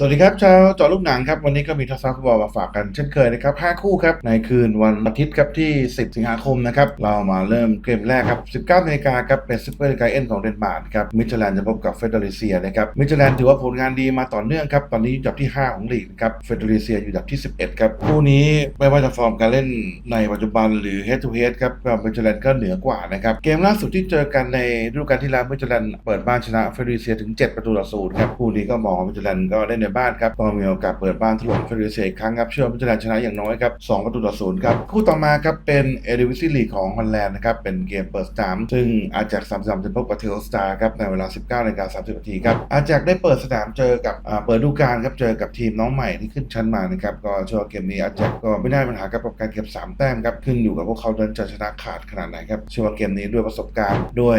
สวัสดีครับชาวจอลูกหนังครับ วันนี้ก็มีทัศนฟุตบอลมาฝากกันเช่นเคยนะครับ 5 คู่ครับ ในคืนวันอาทิตย์ครับที่ 10 สิงหาคมนะครับ เรามาเริ่มเกมแรกครับ 19นาฬิกาครับ เป็นซูเปอร์ไกเอ็นของเดนมาร์กครับมิชแลนจะพบกับเฟเดริเซียนะครับมิชแลนถือว่าผลงานดีมาต่อเนื่องครับ ตอนนี้อยู่อันดับที่ 5 ของลีกครับเฟเดริเซียอยู่อันดับที่ 11 ครับ คู่นี้ไม่ว่าจะฟอร์มการเล่นในปัจจุบันหรือ head to head ครับก็มิชแลนก็เหนือกว่านะครับเกมล่าสุดที่เจอกันในฤดูกาลที่แล้วมิชแลนเปิดบ้านชนะเฟเดริเซียถึง 7 ประตูต่อศูนย์ครับคู่นี้ก็มองมิชแลนก็ได้ในบ้านครับก็มีโอกาสเปิดบ้านถล่มเฟเดริเซียอีกครั้งครับเชื่อว่ามิชแลนด์ชนะอย่างน้อยครับ2ประตูต่อศูนย์ครับคู่ต่อมาครับเป็นเอเดวิซีลีของฮอลแลนด์นะครับเป็นเกมเปิดสนามซึ่งอาจากสามสามจะพบกับเทลสตาร์ครับในเวลา 19นาฬิกา30นาทีครับอาจากได้เปิดสนามเจอกับเปิดดูกาลครับเจอกับทีมน้องใหม่ที่ขึ้นชั้นมานะครับก็เชื่อว่าเกมนี้อาจากก็ไม่ได้ปัญหากับการเก็บ3แต้มครับขึ้นอยู่กับพวกเขาเดินจะชนะขาดขนาดไหนครับเชื่อว่าเกมนี้ด้วยประสบการณ์ด้วย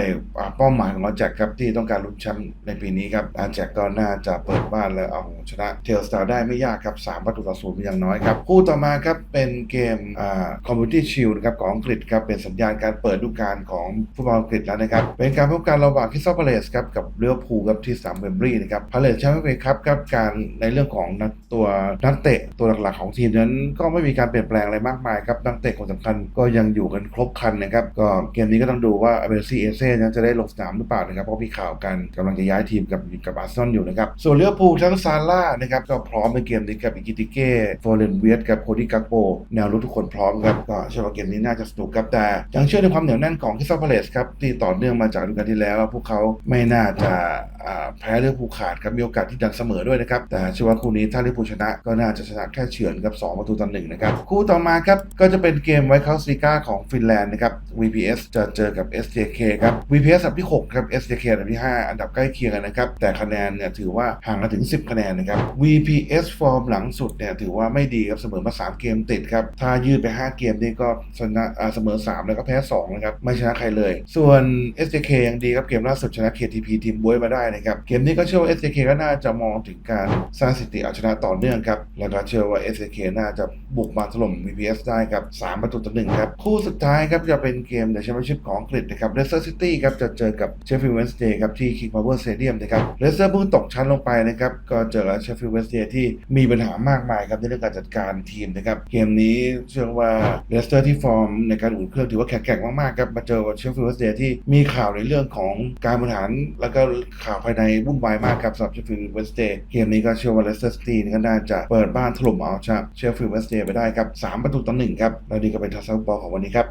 เป้าหมายของอาจากครับที่ต้องการลุ้นแชมป์ในปีนี้ครับอาจากก็น่าจะเปิดบ้านและเอาชนะเทลสตาร์ได้ไม่ยากครับ3ประตูต่อศูนย์เป็นอย่างน้อยครับ คู่ต่อมาครับเป็นเกมอ่าคอมมูนิตี้ชิลนะครับของอังกฤษครับเป็นสัญญาณการเปิดฤดูกาลของฟุตบอลอังกฤษแล้วนะครับ เป็นการพบกันระหว่างคิสซอพาเลสครับกับเลี้ยวพูครับที่สามเวมบลีย์นะครับพาเลสแชมป์เปี้ยนครับครับการในเรื่องของนักตัวนักเตะตัวหลักๆของทีมนั้นก็ไม่มีการเปลี่ยนแปลงอะไรมากมายครับนักเตะคนสำคัญก็ยังอยู่กันครบคันนะครับก็เกมนี้ก็ต้องดูว่าเบลซีเอเซ่จะได้ลงสนามหรือเปล่านะครับเพราะมีข่าวกันกำลังจะย้ายทีมกับกับอาร์เซนอลอยู่นะครับส่วนเลี้ยวพูทั้งซาล่านะครับก็พร้อมในเกมนี้กับอิกิติเก้โฟเรนเวียสกับโคดิกักโปแนวรุกทุกคนพร้อมครับก็เชื่อว่าเกมนี้น่าจะสนุกครับแต่ยังเชื่อในความเหนียวแน่นของคิสซาพาเลสครับที่ต่อเนื่องมาจากฤดูกาลที่แล้วว่าพวกเขาไม่น่าจะ แพ้เรื่องผูขาดครับมีโอกาสที่ดังเสมอด้วยนะครับแต่เชื่อว่าคู่นี้ถ้าลิเวอร์พูลชนะก็น่าจะชนะแค่เฉือนกับ2ประตูต่อหนึ่งนะครับคู่ต่อมาครับก็จะเป็นเกมไวท์เคาซิก้าของฟินแลนด์นะครับ VPS จะเจอกับ SJK ครับ VPS อันดับที่6ครับ SJK อันดับที่ 5 อันดับใกล้เคียงกันนะครับแต่คะแนนเนี่ยถือว่าห่างกันถึง 10 คะแนนนะครับ VPS ฟอร์มหลังสุดเนี่ยถือว่าไม่ดีครับเสมอมา 3 เกมติดครับถ้ายืดไป 5 เกมนี่ก็ชนะอ่าเสมอ 3 แล้วก็แพ้2นะครับไม่ชนะใครเลย ส่วน SJK ยังดีครับเกมล่าสุดชนะ KTP ทีมบวยมาได้นะครับเกมนี้ก็เชื่อว่า SJK ก็น่าจะมองถึงการสร้างสถิติเอาชนะต่อเนื่องครับ แล้วก็เชื่อว่า SJK น่าจะบุกมาถล่ม VPS ได้ครับ3ประตูต่อหนึ่งครับ คู่สุดท้ายครับจะเป็นเกมในแชมเปี้ยนชิพของอังกฤษนะครับเลสเตอร์ซิตี้ครับจะเจอกับเชฟฟิลด์เวนสเดย์ครับที่ King Power Stadium นะครับเลสเตอร์เพิ่งตกชั้นลงไปนะครับก็เจอกับเชฟฟิลด์เวนสเดย์ที่มีปัญหามากมายครับในเรื่องการจัดการทีมนะครับเกมนี้เชื่อว่าเลสเตอร์ที่ฟอร์มในการอุ่นเครื่องถือว่าแข็งแกร่งมากๆครับมาเจอกับเชฟฟิลด์เวนสเดย์ที่มีข่าวในเรื่องของการบริหารแล้วก็ข่าวภายในวุ่นวายมากครับสำหรับเชฟฟิลด์เวสเดย์เกมนี้ก็เชื่อว่าเลสเตอร์ซิตี้ก็น่าจะเปิดบ้านถล่มเอาชนะเชฟฟิลด์เวสเดย์ไปได้ครับสามประตูต่อหนึ่งครับแล้วนี่ก็เป็นทัศน์บอลของวันนี้ครับ